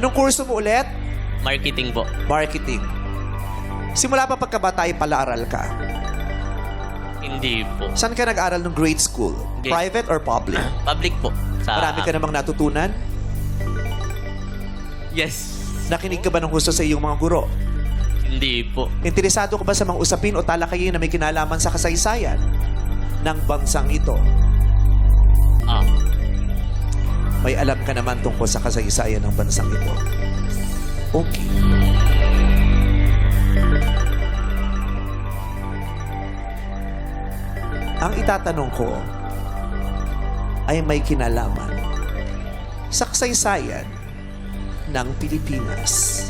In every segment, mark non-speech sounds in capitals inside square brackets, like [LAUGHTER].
Anong kurso mo ulit? Marketing po. Marketing. Simula pa pagkabata ay pala-aral ka. Hindi po. Saan ka nag-aral ng grade school? Grade- Private or public? [CLEARS THROAT] Public po. Sa, Marami ka namang natutunan? Yes. Nakinig ka ba ng gusto sa iyong mga guro? Hindi po. Interesado ka ba sa mga usapin o talakayin na may kinalaman sa kasaysayan ng bansang ito? Ah. May alam ka naman tungkol sa kasaysayan ng bansang ito. Okay. Ang itatanong ko ay may kinalaman sa kasaysayan ng Pilipinas.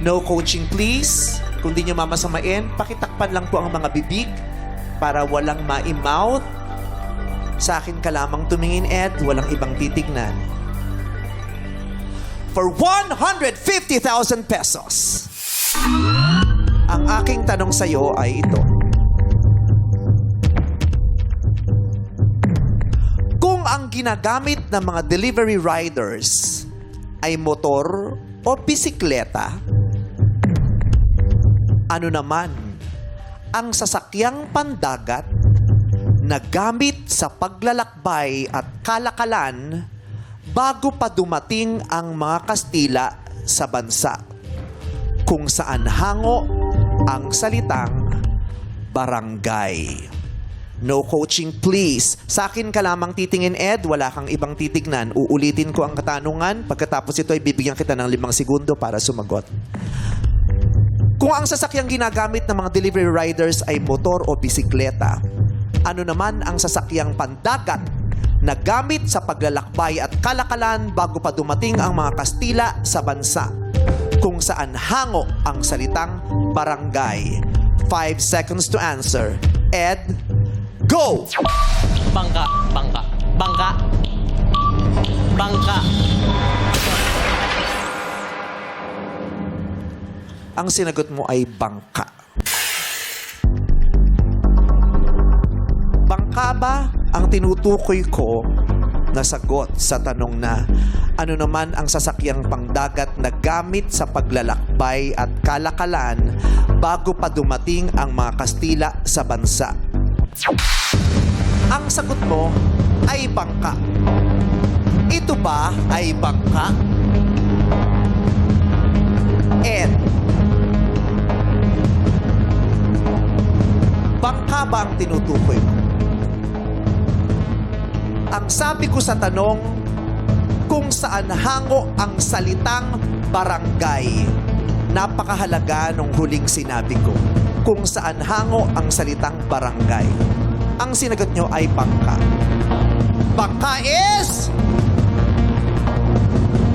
No coaching please. Kung di nyo mamasamain, pakitakpan lang po ang mga bibig para walang ma-mouth. Sa akin ka lamang tumingin, Ed. Walang ibang titignan. For 150,000 pesos. Ang aking tanong sa'yo ay ito. Kung ang ginagamit ng mga delivery riders ay motor o bisikleta, ano naman ang sasakyang pandagat na gamit sa paglalakbay at kalakalan bago pa dumating ang mga Kastila sa bansa kung saan hango ang salitang barangay. No coaching please. Sa akin ka lamang titingin Ed, wala kang ibang titignan. Uulitin ko ang katanungan. Pagkatapos ito ay bibigyan kita ng limang segundo para sumagot. Kung ang sasakyang ginagamit ng mga delivery riders ay motor o bisikleta, ano naman ang sasakyang pandagat na gamit sa paglalakbay at kalakalan bago pa dumating ang mga Kastila sa bansa, kung saan hango ang salitang barangay. Five seconds to answer. Ed, go! Bangka. Bangka. Bangka. Bangka. Ang sinagot mo ay bangka. Bangka ba ang tinutukoy ko na sagot sa tanong na ano naman ang sasakyang pangdagat na gamit sa paglalakbay at kalakalan bago pa dumating ang mga Kastila sa bansa? Ang sagot mo ay bangka. Ito ba ay bangka? And Bangka ba ang tinutukoy mo? Ang sabi ko sa tanong, kung saan hango ang salitang barangay. Napakahalaga nung huling sinabi ko. Kung saan hango ang salitang barangay. Ang sinagot nyo ay bangka. Bangka is...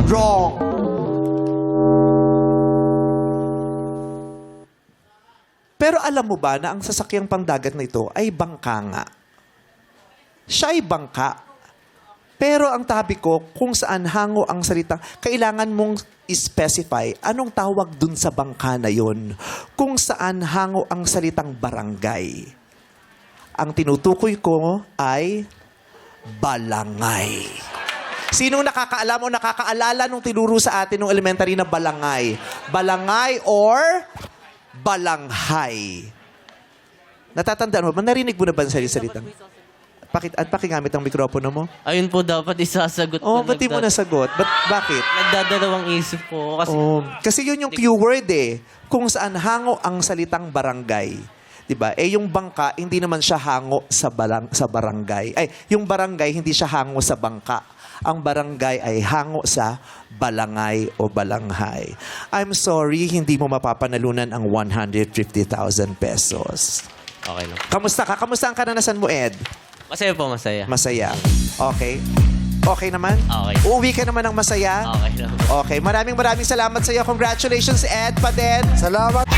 Wrong. Pero alam mo ba na ang sasakyang pangdagat na ito ay bangka nga? Siya ay bangka. Pero ang tabi ko, kung saan hango ang salita, kailangan mong specify anong tawag dun sa bangka na yon. Kung saan hango ang salitang barangay. Ang tinutukoy ko ay balangay. Sinong nakakaalam o nakakaalala nung tinuro sa atin nung elementary na balangay? Balangay or balanghay? Natatandaan mo ba? Narinig mo na ba ang salitang? Pakit, at pakigamit ang mikropono mo? Ayun po dapat isasagot Oh, ba't di mo Nagda- nasagot? Ba't, bakit? Nagdadalawang isip po. Kasi Oh, kasi yun yung keyword eh. Kung saan hango ang salitang barangay. 'Di ba? Eh yung bangka hindi naman siya hango sa balang sa barangay. Ay, yung barangay hindi siya hango sa bangka. Ang barangay ay hango sa balangay o balanghay. I'm sorry, hindi mo mapapanalunan ang 150,000 pesos. Okay lang. Kamusta ka? Kamusta ang kananasan mo, Ed? Masaya po, masaya. Masaya. Okay. Okay naman? Okay. Uuwi ka naman ng masaya? Okay lang. Okay, maraming maraming salamat sa iyo. Congratulations, Ed pa din. Salamat